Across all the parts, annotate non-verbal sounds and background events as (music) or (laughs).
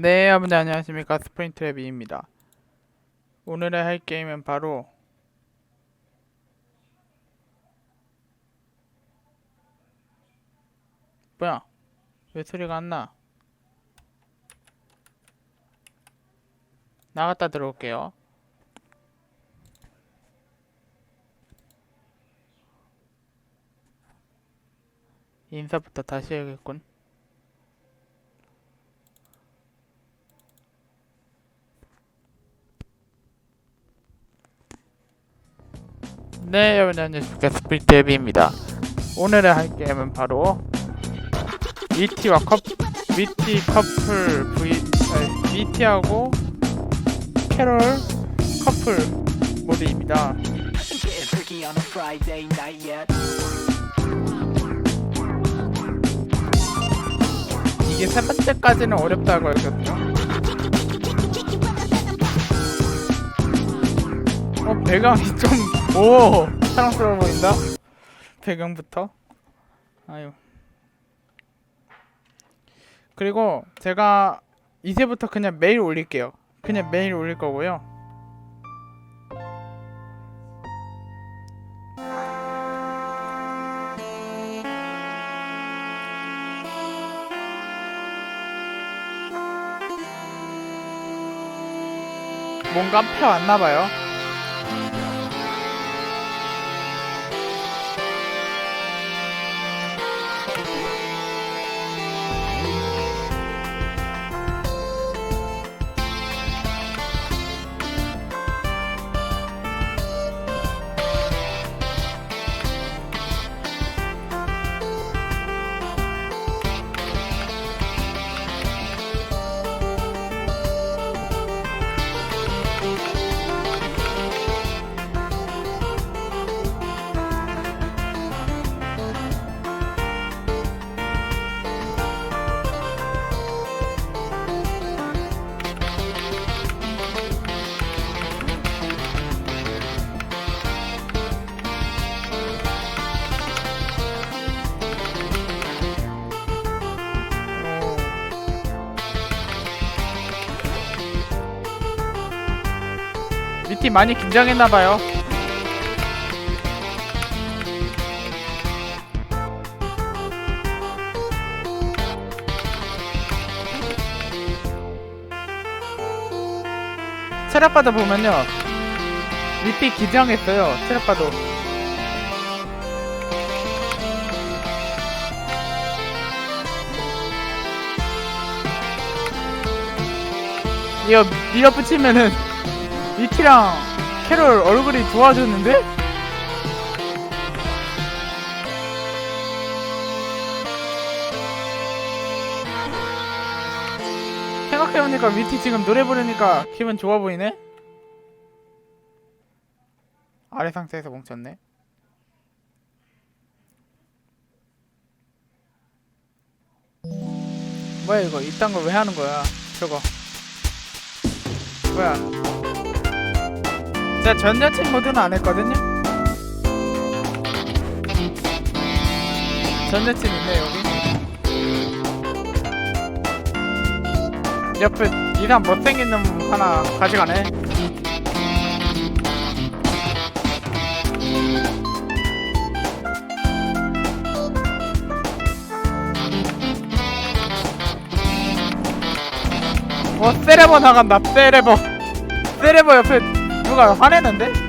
네, 여러분들 안녕하십니까. 스프린트랩이입니다. 오늘의 할 게임은 바로 뭐야? 왜 소리가 안 나? 나갔다 들어올게요. 인사부터 다시 해야겠군. 네, 여러분 안녕하십니까. 스프린트앱입니다. 오늘의 할 게임은 바로 미티와 커 미티 커플 V 아니, 미티하고 캐롤 커플 모드입니다. 이게 세 번째까지는 어렵다고 했거든요. 어 배경이 좀 오 사랑스러워 보인다. 배경부터. 아유. 그리고 제가 이제부터 그냥 매일 올릴게요. 그냥 매일 올릴 거고요. 뭔가 펴왔나 봐요. 미티 많이 긴장했나봐요. 체력바도 보면요. 미티 긴장했어요. 체력바도. 이거 밀어붙이면은 미티랑 캐롤 얼굴이 좋아졌는데? 생각해보니까 미티 지금 노래 부르니까 기분 좋아 보이네? 아래 상태에서 멈췄네. 뭐야 이거 이딴 거 왜 하는 거야 저거 뭐야 제가 전 여친 모드는 안 했거든요. 전 여친 있네 여기. 옆에 이상 못생긴 놈 하나 가져가네. 어 세레버 나간다 세레버. 세레버 옆에 누가 화내는데?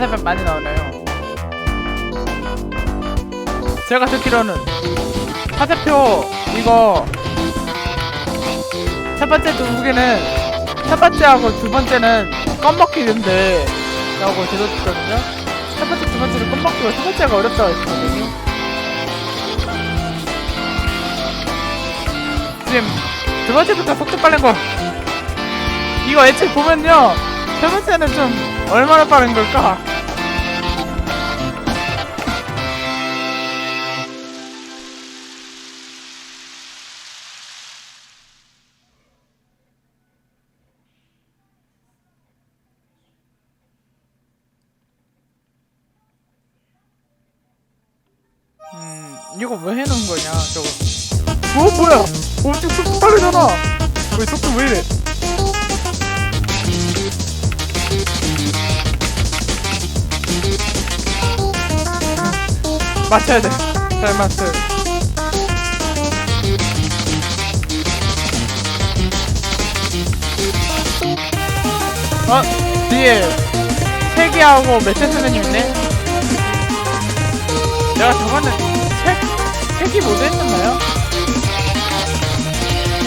사세변 많이 나오네요. 제가 듣기로는 사세표 이거 첫 번째 두 개는 첫 번째하고 두 번째는 껌먹기인데 라고 들었거든요. 첫 번째 두 번째는 껌먹기고 세 번째가 어렵다고 했거든요. 지금 두 번째부터 속도 빠른 거 이거 애초에 보면요 세 번째는 좀 얼마나 빠른 걸까 이거 왜 해놓은 거냐 저거. 어 뭐야? 엄청 속도 빠르잖아. 왜 속도 왜 이래? 맞춰야 돼잘 맞춰야 돼. 어? 뒤에 세기하고 선생님 있네? 내가 저번에 세, 세기 모드 했었나요?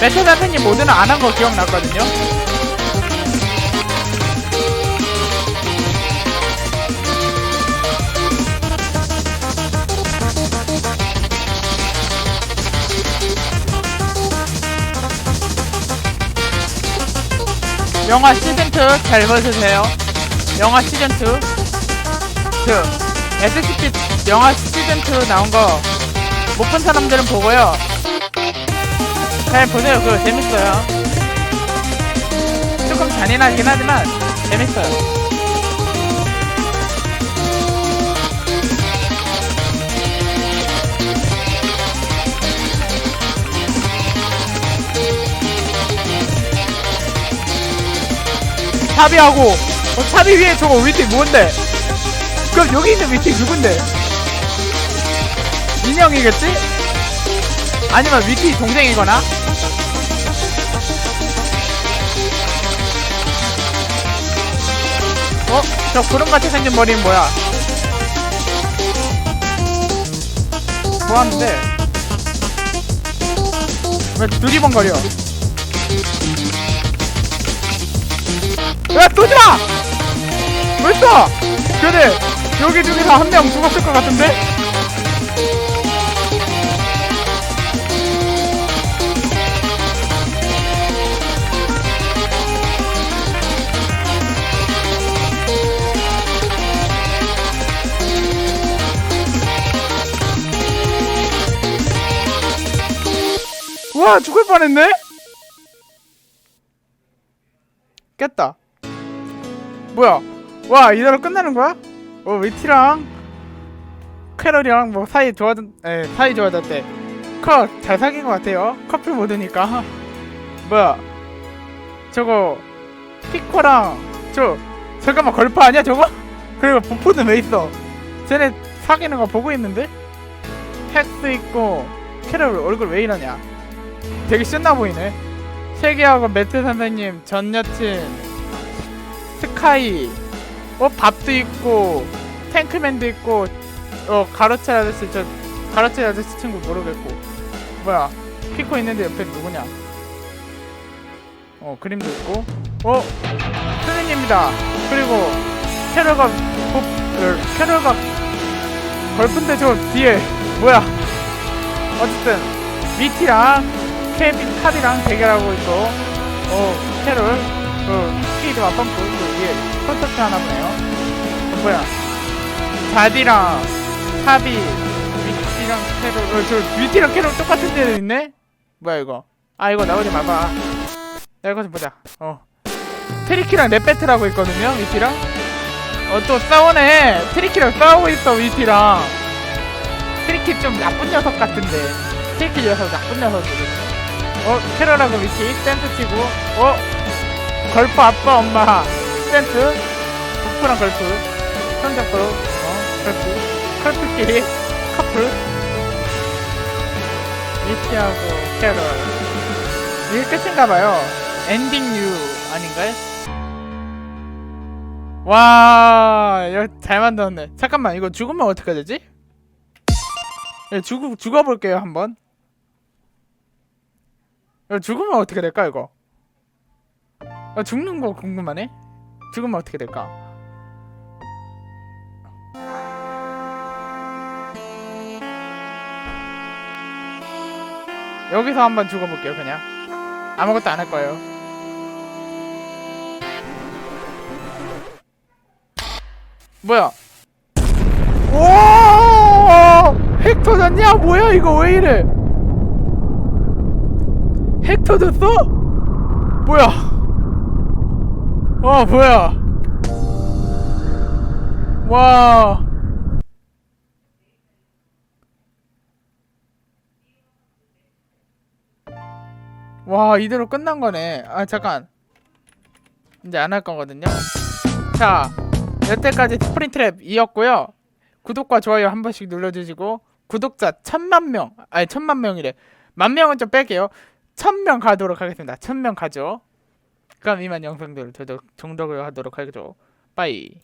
매트 선생님 모드는 안 한 거 기억났거든요. 영화 시즌2 잘 보세요. 영화 시즌2 그 SCP 영화 시즌2 나온 거 못 본 사람들은 보고요 잘 보세요 그거 재밌어요 조금 잔인하긴 하지만 재밌어요 차비하고 어, 차비 위에 저거 위티 뭔데? 그럼 여기 있는 위티 누군데? 인형이겠지? 아니면 위티 동생이거나? 어? 저 구름같이 생긴 머리는 뭐야? 뭐하는데? 왜 두리번거려? 야 쏘지마! 왜 쏴? 그래 여기 중에서 한 명 죽었을 것 같은데? 와 죽을 뻔했네? 깼다 뭐야? 와 이대로 끝나는 거야? 어 위티랑 캐럴이랑 뭐 사이 좋아졌, 에 사이 좋아졌대. 컷잘 사귄 것 같아요. 커플 모드니까. (laughs) 뭐야? 저거 피코랑 저 잠깐만 걸프 아니야 저거? (laughs) 그리고 부푸는 왜 있어? 쟤네 사귀는 거 보고 있는데? 팩스 있고 캐럴 얼굴 왜 이러냐? 되게 신나 보이네. 세계하고 매트 선생님 전 여친 스카이 어 밥도 있고 탱크맨도 있고 어 가로채 아저씨 저 가로채 아저씨 친구 모르겠고. 뭐야 피코 있는데 옆에 누구냐? 어 그림도 있고. 어 선생님입니다. 그리고 캐럴과 보, 어, 캐럴과 걸픈데 저 뒤에 뭐야? 어쨌든 미티랑 케빈 탑이랑 대결하고 있고 어 캐럴 그 스피드와 펌프 그 위에 콘서트 하나 보네요. 어, 뭐야? 자디랑 탑이 위티랑 캐롤 어, 저 위티랑 캐롤 똑같은 데는 있네? 뭐야 이거? 아 이거 나오지 마봐. 좀 보자. 어. 트리키랑 랩배틀하고 있거든요 위티랑? 어 또 싸우네. 트리키랑 싸우고 있어 위티랑. 트리키 좀 나쁜 녀석 같은데. 트리키 녀석 나쁜 녀석이거든요 어 캐롤하고 위티 댄스 치고. 어? 걸프 아빠 엄마. 댄스 부프랑 걸프. 손잡고 어 걸프. 걸프끼리 커플. 위티하고 캐롤 이게 끝인가봐요. 엔딩 유 아닌가요? 와 이거 잘 만들었네. 잠깐만 이거 죽으면 어떻게 되지? 예, 죽, 죽어볼게요 한번 죽으면 어떻게 될까 이거 아, 죽는 거 궁금하네. 죽으면 어떻게 될까? 여기서 한번 죽어볼게요, 그냥. 아무것도 안 할 거예요. 뭐야? 오! 핵 터졌냐? 뭐야 이거 왜 이래? 핵 터졌어? 뭐야? 와 뭐야? 와. 와 이대로 끝난 거네. 아 잠깐. 이제 안 할 거거든요. 자 여태까지 스프린트랩 이었고요. 구독과 좋아요 한 번씩 눌러주시고 구독자 천만 명 아니 천만 명이래 만 명은 좀 뺄게요 천명 가도록 하겠습니다. 천명 가죠. 그럼 이만 영상들을 저도 정독을 하도록 하죠. 빠이